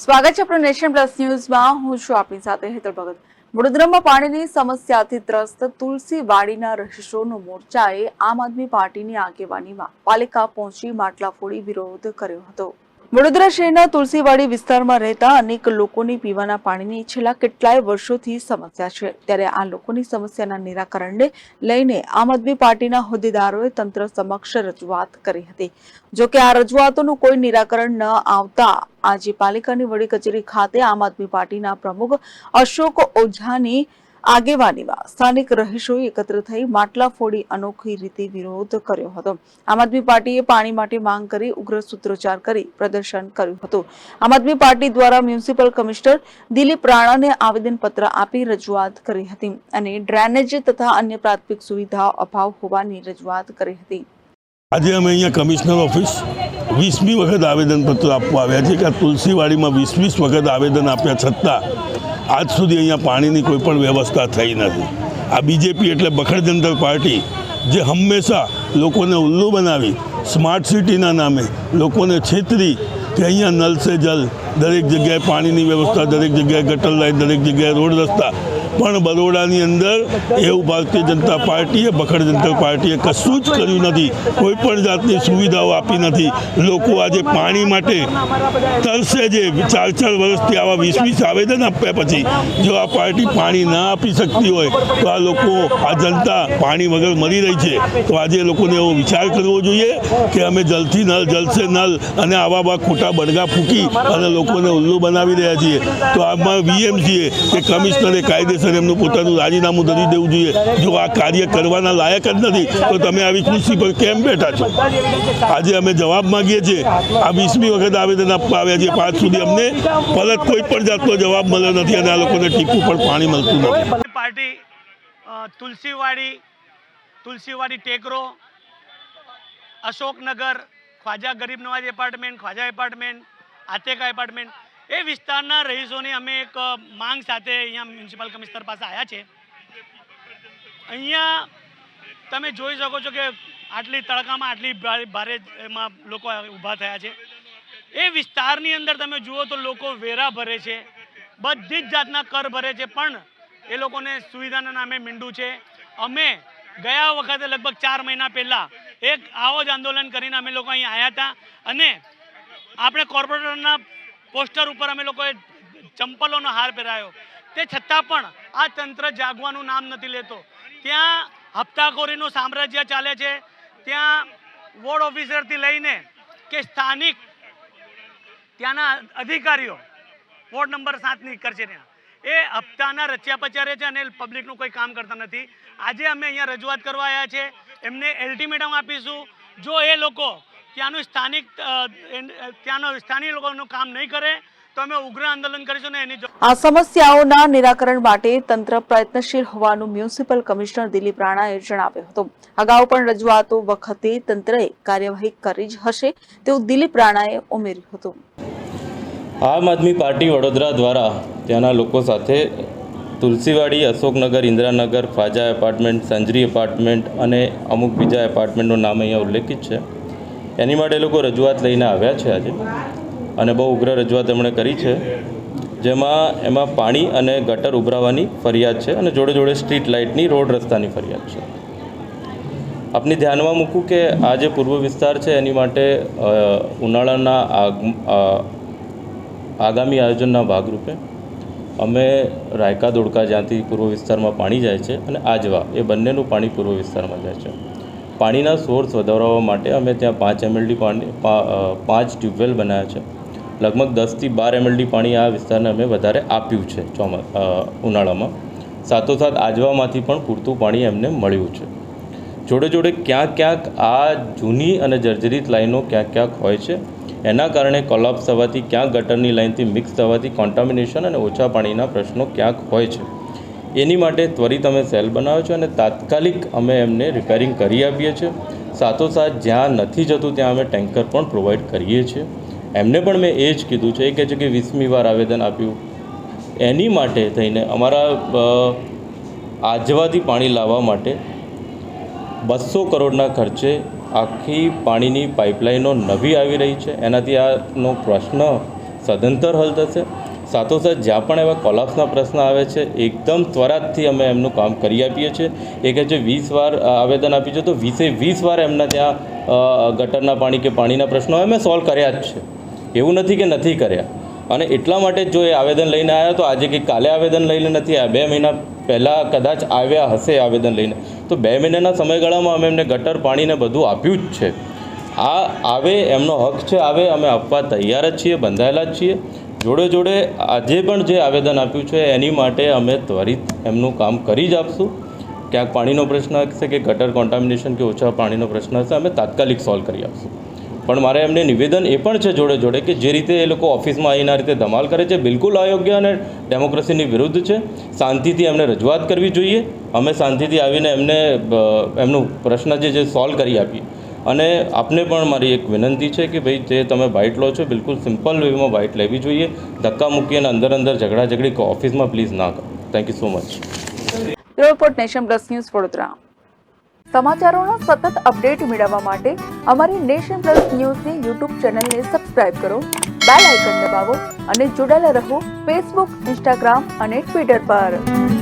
સ્વાગત છે આપણું નેશન પ્લસ ન્યૂઝમાં. હું છું આપની સાથે હેતલ ભગત. વડોદરામાં પાણીની સમસ્યાથી ત્રસ્ત તુલસીવાડીના રહીશોનો મોરચાએ આમ આદમી પાર્ટીની આગેવાનીમાં પાલિકા પહોંચી માટલા ફોડી વિરોધ કર્યો હતો. વડોદરા શહેરના તુલસીવાડી વિસ્તારમાં રહેતા અનેક લોકોની પીવાના પાણીની છેલ્લા કેટલાય વર્ષોથી સમસ્યા છે. ત્યારે આ લોકોની સમસ્યાના નિરાકરણને લઈને આમ આદમી પાર્ટીના હોદ્દેદારોએ તંત્ર સમક્ષ રજૂઆત કરી હતી. જોકે આ રજૂઆતોનું કોઈ નિરાકરણ ન આવતા આજે પાલિકાની વડી કચેરી ખાતે આમ આદમી પાર્ટીના પ્રમુખ અશોક ઓઝાની આગેવાનીમાં સ્થાનિક રહીશોએ એકત્ર થઈ માટલા ફોડી અનોખી રીતે વિરોધ કર્યો હતો. આમ આદમી પાર્ટીએ પાણી માટે માંગ કરી ઉગ્ર સૂત્રોચ્ચાર કરી પ્રદર્શન કર્યું હતું. આમ આદમી પાર્ટી દ્વારા મ્યુનિસિપલ કમિશનર દિલીપ રાણાને આવેદનપત્ર આપી રજૂઆત કરી હતી અને ડ્રેનેજ તથા અન્ય પ્રાથમિક સુવિધાઓ અભાવ હોવાની રજૂઆત કરી હતી. આજે અમે અહીંયા કમિશનર ઓફિસ વીસમી વખત આવેદનપત્ર આપવા આવ્યા છે કે આ તુલસીવાડીમાં વીસ વીસ વખત આવેદન આપ્યા છતાં આજ સુધી અહીંયા પાણીની કોઈ પણ વ્યવસ્થા થઈ નથી. આ બીજેપી એટલે બખડ જનતા પાર્ટી જે હંમેશા લોકોને ઉલ્લુ બનાવી, સ્માર્ટ સિટીના નામે લોકોને છેતરી કે અહીંયા નલ જલ, દરેક જગ્યાએ પાણીની વ્યવસ્થા, દરેક જગ્યાએ ગટર લાઈન, દરેક જગ્યાએ રોડ રસ્તા પણ બરોડાની અંદર એવું ભારતીય જનતા પાર્ટીએ બખડ જનતા પાર્ટીએ કશું જ કર્યું નથી. કોઈ પણ જાતની સુવિધાઓ આપી નથી. લોકો આજે પાણી માટે તરસે જે ચાર ચાર વર્ષથી આવા વીસ વીસ આવેદન આપ્યા પછી જો આ પાર્ટી પાણી ના આપી શકતી હોય, તો આ લોકો, આ જનતા પાણી વગર મરી રહી છે. તો આજે લોકોને એવો વિચાર કરવો જોઈએ કે અમે જલથી નલ જલસે નલ અને આવા આવા ખોટા બડગા ફૂકી અને લોકોને ઉલ્લુ બનાવી રહ્યા છીએ. તો આમાં વીએમસીએ કે કમિશનરે કાયદેસર એમનું પોતાનું રાજીનામું ધરી દેવું જોઈએ. જો આ કાર્ય કરવાના લાયક જ નથી, તો તમે આવી ખુરશી પર કેમ બેઠા છો? આજે અમે જવાબ માંગીએ છીએ. આ વીસમી વખત આવેદન આપવા આવ્યા છીએ. પાંચ સુધી અમને પરત કોઈ પણ જાતનો જવાબ મળ્યો નથી અને આ લોકોને ટીપું પણ પાણી મળતું નથી. Party Tulsiwadi Tulsiwadi ટેકરો, Ashoknagar, Khwaja Garib Nawaz apartment, Khwaja apartment, Ateka apartment એ વિસ્તારના રહીશોની અમે એક માંગ સાથે અહીંયા મ્યુનિસિપલ કમિશનર પાસે આવ્યા છે. અહીંયા તમે જોઈ શકો છો કે આટલી તડકામાં આટલી ભારે એમાં લોકો ઊભા થયા છે. એ વિસ્તારની અંદર તમે જુઓ તો લોકો વેરા ભરે છે. બધી જ જાતના કર ભરે છે, પણ એ લોકોને સુવિધાના નામે મીંડું છે. અમે ગયા વખતે લગભગ ચાર મહિના પહેલાં એક આવો જ આંદોલન કરીને અમે લોકો અહીં આવ્યા હતા. અને આપણે કોર્પોરેટરના પોસ્ટર ઉપર અમે લોકોએ ચંપલોનો હાર પહેરાયો. તે છતાં પણ આ તંત્ર જાગવાનું નામ નથી લેતો. ત્યાં હપ્તાખોરીનું સામ્રાજ્ય ચાલે છે. ત્યાં વોર્ડ ઓફિસરથી લઈને કે સ્થાનિક ત્યાંના અધિકારીઓ વોર્ડ નંબર સાતની કરશે ત્યાં. એ હપ્તાના રચ્યા પચારે છે અને પબ્લિકનું કોઈ કામ કરતા નથી. આજે અમે અહીંયા રજૂઆત કરવા આવ્યા છે. એમને એલ્ટિમેટમ આપીશું. જો એ લોકો ત્યાંનું સ્થાનિક ત્યાંનો સ્થાનિક લોકોનું કામ નહીં કરે તો અમે ઉગ્ર આંદોલન કરીશું ને એની જો આ સમસ્યાઓના નિરાકરણ માટે તંત્ર પ્રયત્નશીલ હોવાનું મ્યુનિસિપલ કમિશનર દિલીપ રાણાએ જણાવ્યું હતું. અગાઉ પણ રજૂઆતો વખતે તંત્રએ કાર્યવાહી કરી જ હશે તેવું દિલીપ રાણાએ ઉમેર્યું હતું. આમ આદમી પાર્ટી વડોદરા દ્વારા ત્યાંના લોકો સાથે તુલસીવાડી અશોકનગર ઇન્દિરાનગર ફાજા એપાર્ટમેન્ટ સંજરી એપાર્ટમેન્ટ અને અમુક બીજા એપાર્ટમેન્ટનું નામ અહીંયા ઉલ્લેખિત છે. એની માટે એ લોકો રજૂઆત લઈને આવ્યા છે આજે. અને બહુ ઉગ્ર રજૂઆત એમણે કરી છે. જેમાં એમાં પાણી અને ગટર ઉભરાવાની ફરિયાદ છે અને જોડે જોડે સ્ટ્રીટ લાઇટની રોડ રસ્તાની ફરિયાદ છે. આપની ધ્યાનમાં મૂકું કે આ જે પૂર્વ વિસ્તાર છે એની માટે ઉનાળાના આગ આગામી આયોજનના ભાગરૂપે અમે રાયકા દોડકા જ્યાંથી પૂર્વ વિસ્તારમાં પાણી જાય છે અને આજવા એ બંનેનું પાણી પૂર્વ વિસ્તારમાં જાય છે. પાણીના સોર્સ વધારવા માટે અમે ત્યાં પાંચ એમએલડી પાણી પાંચ ટ્યુબવેલ બનાવ્યા છે. લગભગ દસથી બાર એમએલડી પાણી આ વિસ્તારને અમે વધારે આપ્યું છે ચોમા ઉનાળામાં. સાથોસાથ આજવામાંથી પણ પૂરતું પાણી એમને મળ્યું છે. જોડે જોડે ક્યાંક ક્યાંક આ જૂની અને જર્જરિત લાઈનો ક્યાંક ક્યાંક હોય છે. એના કારણે કોલાપ્સ થવાથી, ક્યાંક ગટરની લાઇનથી મિક્સ થવાથી, કોન્ટામિનેશન અને ઓછા પાણીના પ્રશ્નો ક્યાંક હોય છે. એની માટે ત્વરિત અમે સેલ બનાવ્યો છે અને તાત્કાલિક અમે એમને રિપેરિંગ કરી આપીએ છીએ. સાથોસાથ જ્યાં નથી જતું ત્યાં અમે ટેન્કર પણ પ્રોવાઈડ કરીએ છીએ. એમને પણ મેં એ જ કીધું છે એ કહે છે કે વીસમી વાર આવેદન આપ્યું. એની માટે થઈને અમારા આજવાથી પાણી લાવવા માટે બસો કરોડના ખર્ચે આખી પાણીની પાઇપલાઇનો નવી આવી રહી છે. એનાથી આનો પ્રશ્ન સદંતર હલ થશે. સાથોસાથ જ્યાં પણ એવા કોલાપ્સના પ્રશ્ન આવે છે, એકદમ ત્વરાતથી અમે એમનું કામ કરી આપીએ છીએ. એ કે જે વીસ વાર આવેદન આપ્યું છે, તો વીસે વીસ વાર એમના ત્યાં ગટરના પાણી કે પાણીના પ્રશ્નો અમે સોલ્વ કર્યા જ છે. એવું નથી કે નથી કર્યા. અને એટલા માટે જો એ આવેદન લઈને આવ્યા, તો આજે કે કાલે આવેદન લઈને નથી આવ્યા. બે મહિના પહેલાં કદાચ આવ્યા હશે આવેદન લઈને. તો બે મહિનાના સમયગાળામાં અમે એમને ગટર પાણીને બધું આપ્યું જ છે. આ આવે, એમનો હક છે, આવે, અમે આપવા તૈયાર જ છીએ, બંધાયેલા જ છીએ. જોડે જોડે આજે પણ જે આવેદન આપ્યું છે, એની માટે અમે ત્વરિત એમનું કામ કરી જ આપશું. ક્યાંક પાણીનો પ્રશ્ન હશે કે ગટર કોન્ટામિનેશન કે ઓછા પાણીનો પ્રશ્ન હશે, અમે તાત્કાલિક સોલ્વ કરી આપશું. પણ મારે એમને નિવેદન એ પણ છે જોડે જોડે કે જે રીતે એ લોકો ઓફિસમાં આવીને આ રીતે ધમાલ કરે છે, બિલકુલ અયોગ્ય અને ડેમોક્રેસીની વિરુદ્ધ છે. શાંતિથી એમને રજૂઆત કરવી જોઈએ. અમે શાંતિથી આવીને એમને એમનું પ્રશ્ન જે છે સોલ્વ કરી આપીએ. અને આપને પણ મારી એક વિનંતી છે કે ભાઈ જે તમે બાઇટ લો છો, બિલકુલ સિમ્પલ વેમાં બાઇટ લેવી જોઈએ. ધક્કા મૂકી અને અંદર અંદર ઝઘડા ઝઘડી ઓફિસમાં પ્લીઝ ના કરો. Thank you so much report nation plus news Vadodara. સમાચારોનો સતત અપડેટ મેળવવા માટે અમારી નેશન પ્લસ ન્યૂઝની યુટ્યુબ ચેનલને સબસ્ક્રાઇબ કરો, બેલ આઇકન દબાવો અને જોડાયેલા રહો ફેસબુક ઇન્સ્ટાગ્રામ અને ટ્વિટર પર.